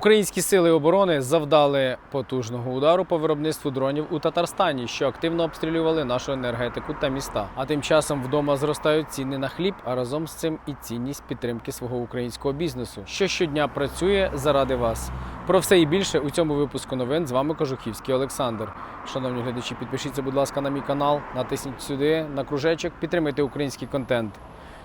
Українські сили оборони завдали потужного удару по виробництву дронів у Татарстані, що активно обстрілювали нашу енергетику та міста. А тим часом вдома зростають ціни на хліб, а разом з цим і цінність підтримки свого українського бізнесу, що щодня працює заради вас. Про все і більше у цьому випуску новин з вами Кожухівський Олександр. Шановні глядачі, підпишіться, будь ласка, на мій канал, натисніть сюди на кружечок, підтримайте український контент.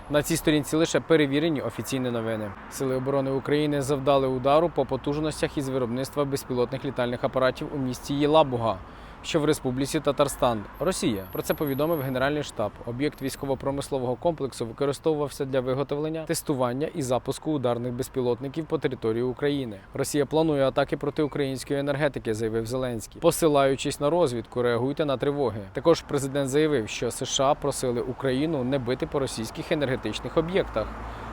На цій сторінці лише перевірені офіційні новини. Сили оборони України завдали удару по потужностях із виробництва безпілотних літальних апаратів у місті Єлабуга, що в Республіці Татарстан, Росія. Про це повідомив Генеральний штаб. Об'єкт військово-промислового комплексу використовувався для виготовлення, тестування і запуску ударних безпілотників по території України. Росія планує атаки проти української енергетики, заявив Зеленський. Посилаючись на розвідку, реагуйте на тривоги. Також президент заявив, що США просили Україну не бити по російських енергетичних об'єктах.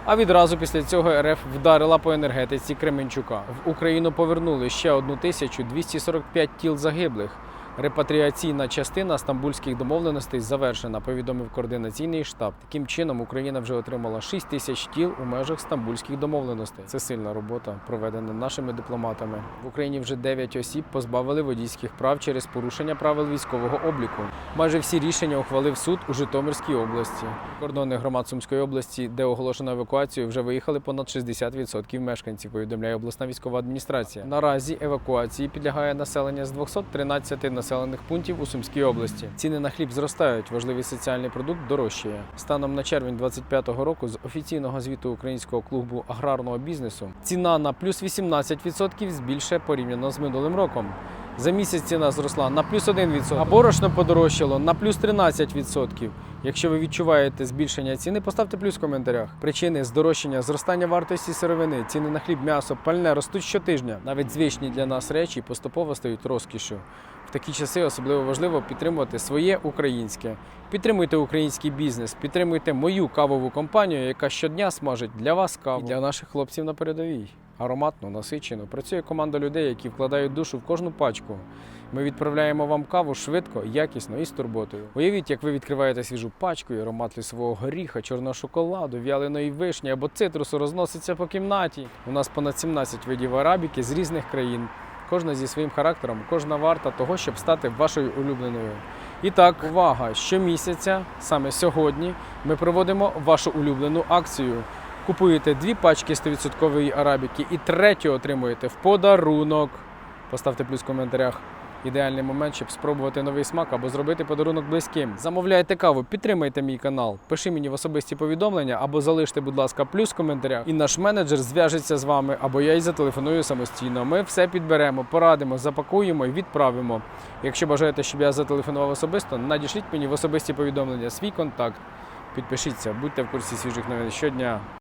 А відразу після цього РФ вдарила по енергетиці Кременчука. В Україну повернули ще 1245 тіл загиблих. Репатріаційна частина стамбульських домовленостей завершена, повідомив координаційний штаб. Таким чином, Україна вже отримала 6 тисяч тіл у межах стамбульських домовленостей. Це сильна робота, проведена нашими дипломатами. В Україні вже 9 осіб позбавили водійських прав через порушення правил військового обліку. Майже всі рішення ухвалив суд у Житомирській області. Кордони громад Сумської області, де оголошено евакуацію, вже виїхали понад 60% мешканців. Повідомляє обласна військова адміністрація. Наразі евакуації підлягає населення з 213 населених пунктів у Сумській області. Ціни на хліб зростають. Важливий соціальний продукт дорожчає. Станом на червень 2025 року з офіційного звіту українського клубу аграрного бізнесу ціна на плюс 18% збільшує порівняно з минулим роком. За місяць ціна зросла на плюс 1%, а борошно подорожчало на плюс 13%. Якщо ви відчуваєте збільшення ціни, поставте плюс в коментарях. Причини здорожчання, зростання вартості сировини, ціни на хліб, м'ясо, пальне ростуть щотижня. Навіть звичні для нас речі поступово стають розкішю. В такі часи особливо важливо підтримувати своє українське. Підтримуйте український бізнес, підтримуйте мою кавову компанію, яка щодня смажить для вас каву і для наших хлопців на передовій. Ароматно, насичено. Працює команда людей, які вкладають душу в кожну пачку. Ми відправляємо вам каву швидко, якісно і з турботою. Уявіть, як ви відкриваєте свіжу пачку, і аромат лісового горіха, чорного шоколаду, в'яленої вишні або цитрусу розноситься по кімнаті. У нас понад 17 видів арабіки з різних країн. Кожна зі своїм характером, кожна варта того, щоб стати вашою улюбленою. І так, увага! Щомісяця, саме сьогодні, ми проводимо вашу улюблену акцію. Купуєте дві пачки 100% арабіки і третю отримуєте в подарунок. Поставте плюс в коментарях. Ідеальний момент, щоб спробувати новий смак або зробити подарунок близьким. Замовляйте каву, підтримайте мій канал, пиши мені в особисті повідомлення або залиште, будь ласка, плюс в коментарях. І наш менеджер зв'яжеться з вами, або я й зателефоную самостійно. Ми все підберемо, порадимо, запакуємо і відправимо. Якщо бажаєте, щоб я зателефонував особисто, надішліть мені в особисті повідомлення свій контакт. Підпишіться, будьте в курсі свіжих новин щодня.